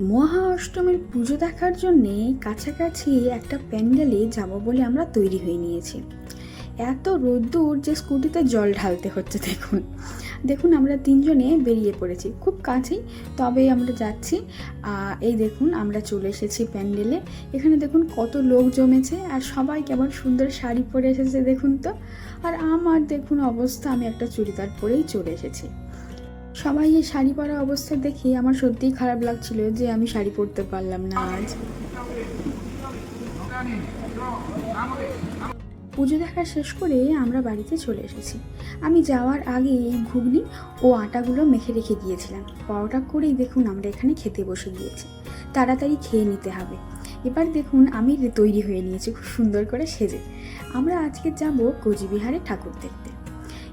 মহা অষ্টমীর পুজো দেখার জন্যে কাছাকাছি একটা প্যান্ডেলে যাব বলে আমরা তৈরি হয়ে নিয়েছি। এত রোদ্দুর যে স্কুটিতে জল ঢালতে হচ্ছে, দেখুন। দেখুন, আমরা তিনজনে বেরিয়ে পড়েছি। খুব কাছেই, তবে আমরা যাচ্ছি। এই দেখুন, আমরা চলে এসেছি প্যান্ডেলে। এখানে দেখুন, কত লোক জমেছে আর সবাই কেমন সুন্দর শাড়ি পরে এসেছে, দেখুন তো। আর আমার, দেখুন, অবস্থা। আমি একটা চুড়িদার পরেই চলে এসেছি। সবাই এই শাড়ি পরা অবস্থা দেখে আমার সত্যিই খারাপ লাগছিল যে আমি শাড়ি পরতে পারলাম না আজ। পুজো দেখা শেষ করে আমরা বাড়িতে চলে এসেছি। আমি যাওয়ার আগে এই ঘুগনি ও আটাগুলো মেখে রেখে গিয়েছিলাম পরোটা করেই দেখুন আমরা এখানে খেতে বসে গিয়েছি। তাড়াতাড়ি খেয়ে নিতে হবে। এবার দেখুন আমি তৈরি হয়ে নিয়েছি খুব সুন্দর করে সেজে। আমরা আজকে যাব কোচবিহারে ঠাকুর দেখতে।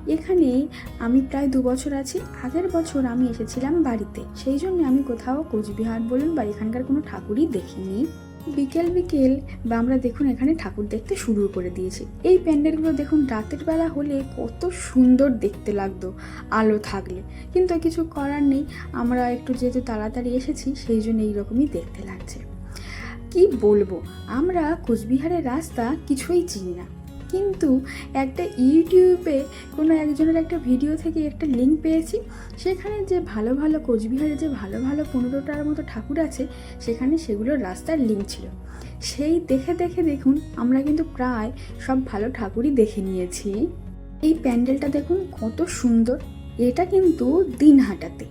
এখানে আমি প্রায় দু বছর আছি। আগের বছর আমি এসেছিলাম বাড়িতে। সেই জন্য আমি কোথাও কোচবিহার বলুন বা এখানকার কোনো ঠাকুরই দেখিনি। বিকেল বিকেল বা আমরা দেখুন এখানে ঠাকুর দেখতে শুরু করে দিয়েছি। এই প্যান্ডেলগুলো দেখুন রাতের বেলা হলে কত সুন্দর দেখতে লাগতো, আলো থাকলে। কিন্তু কিছু করার নেই, আমরা একটু যেহেতু তাড়াতাড়ি এসেছি, সেই জন্য এইরকমই দেখতে লাগছে। কি বলব, আমরা কোচবিহারের রাস্তা কিছুই চিনি না। কিন্তু একটা ইউটিউবে কোনো একজনের একটা ভিডিও থেকে একটা লিঙ্ক পেয়েছি, সেখানে যে ভালো ভালো কোচবিহারে যে ভালো ভালো পনেরোটার মতো ঠাকুর আছে, সেখানে সেগুলোর রাস্তার লিঙ্ক ছিল। সেই দেখে দেখে দেখুন, আমরা কিন্তু প্রায় সব ভালো ঠাকুরই দেখে নিয়েছি। এই প্যান্ডেলটা দেখুন কত সুন্দর। এটা কিন্তু দিনহাটাতে।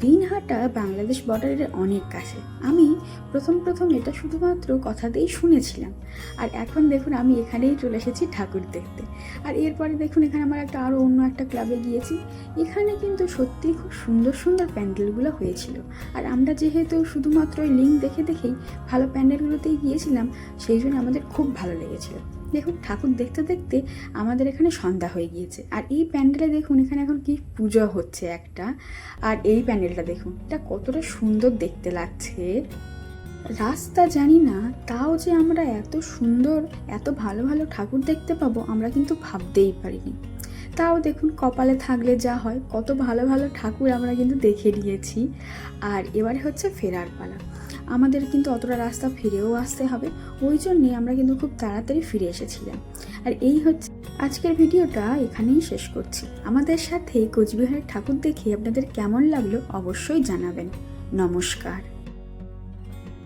দিনহাটা বাংলাদেশ বর্ডারের অনেক কাছে। আমি প্রথম প্রথম এটা শুধুমাত্র কথাতেই শুনেছিলাম। আর এখন দেখুন আমি এখানেই চলে এসেছি ঠাকুর দেখতে। আর এরপরে দেখুন এখানে আমার একটা আরও অন্য একটা ক্লাবে গিয়েছি। এখানে কিন্তু সত্যিই খুব সুন্দর সুন্দর প্যান্ডেলগুলো হয়েছিল। আর আমরা যেহেতু শুধুমাত্র ওই লিঙ্ক দেখে দেখেই ভালো প্যান্ডেলগুলোতেই গিয়েছিলাম, সেই জন্য আমাদের খুব ভালো লেগেছিল। দেখুন, ঠাকুর দেখতে দেখতে আমাদের এখানে সন্ধ্যা হয়ে গিয়েছে। আর এই প্যান্ডেলে দেখুন, এখানে এখন কি পুজো হচ্ছে একটা। আর এই প্যান্ডেলটা দেখুন, এটা কতটা সুন্দর দেখতে লাগছে। রাস্তা জানি না, তাও যে আমরা এত সুন্দর, এত ভালো ভালো ঠাকুর দেখতে পাবো, আমরা কিন্তু ভাবতেই পারিনি। তাও দেখুন কপালে থাকলে যা হয়, কত ভালো ভালো ঠাকুর আমরা কিন্তু দেখে নিয়েছি। আর এবারে হচ্ছে ফেরার পালা। আমাদের কিন্তু অতটা রাস্তা ফিরেও আসতে হবে, ওই জন্যে আমরা কিন্তু খুব তাড়াতাড়ি ফিরে এসেছিলাম। আর এই হচ্ছে আজকের ভিডিওটা এখানেই শেষ করছি। আমাদের সাথে কোচবিহারের ঠাকুর দেখে আপনাদের কেমন লাগল অবশ্যই জানাবেন। নমস্কার।